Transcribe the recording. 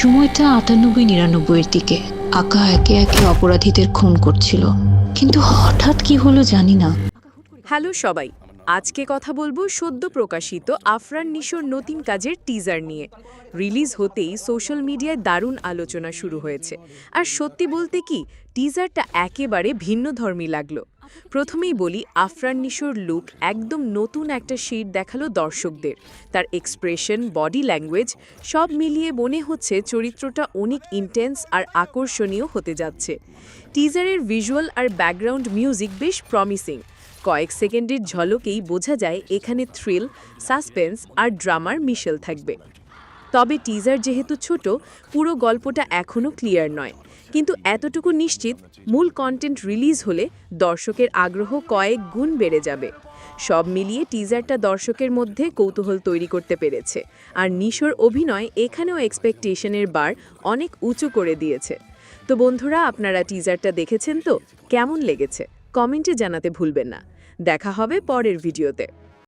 সময়টা আটানব্বই নিরানব্বইয়ের দিকে। আকা একে একে অপরাধীদের খুন করছিল। কিন্তু হঠাৎ কি হলো জানি না। হ্যালো সবাই, আজকে কথা বলব সদ্য প্রকাশিত আফরান নিশোর নতুন কাজের টিজার নিয়ে। রিলিজ হতেই সোশ্যাল মিডিয়ায় দারুণ আলোচনা শুরু হয়েছে। আর সত্যি বলতে কি টিজারটা একেবারে ভিন্ন ধর্মী লাগল। প্রথমেই বলি আফরান নিশোর লুক একদম নতুন একটা শেড দেখাল দর্শকদের। তার এক্সপ্রেশন বডি ল্যাঙ্গুয়েজ সব মিলিয়ে মনে হচ্ছে চরিত্রটা অনেক ইন্টেন্স আর আকর্ষণীয় হতে যাচ্ছে। টিজারের ভিজুয়াল আর ব্যাকগ্রাউন্ড মিউজিক বেশ প্রমিসিং কয়েক সেকেন্ডের ঝলকেই বোঝা যায় এখানে থ্রিল সাসপেন্স আর ড্রামার মিশেল থাকবে। তবে টিজার যেহেতু ছোট, পুরো গল্পটা এখনও ক্লিয়ার নয়। কিন্তু এতটুকু নিশ্চিত, মূল কন্টেন্ট রিলিজ হলে দর্শকের আগ্রহ কয়েক গুণ বেড়ে যাবে। সব মিলিয়ে টিজারটা দর্শকের মধ্যে কৌতূহল তৈরি করতে পেরেছে। আর নিশোর অভিনয় এখানেও এক্সপেকটেশনের বার অনেক উঁচু করে দিয়েছে। তো বন্ধুরা, আপনারা টিজারটা দেখেছেন তো? কেমন লেগেছে? কমেন্টে জানাতে ভুলবেন না। দেখা হবে পরের ভিডিওতে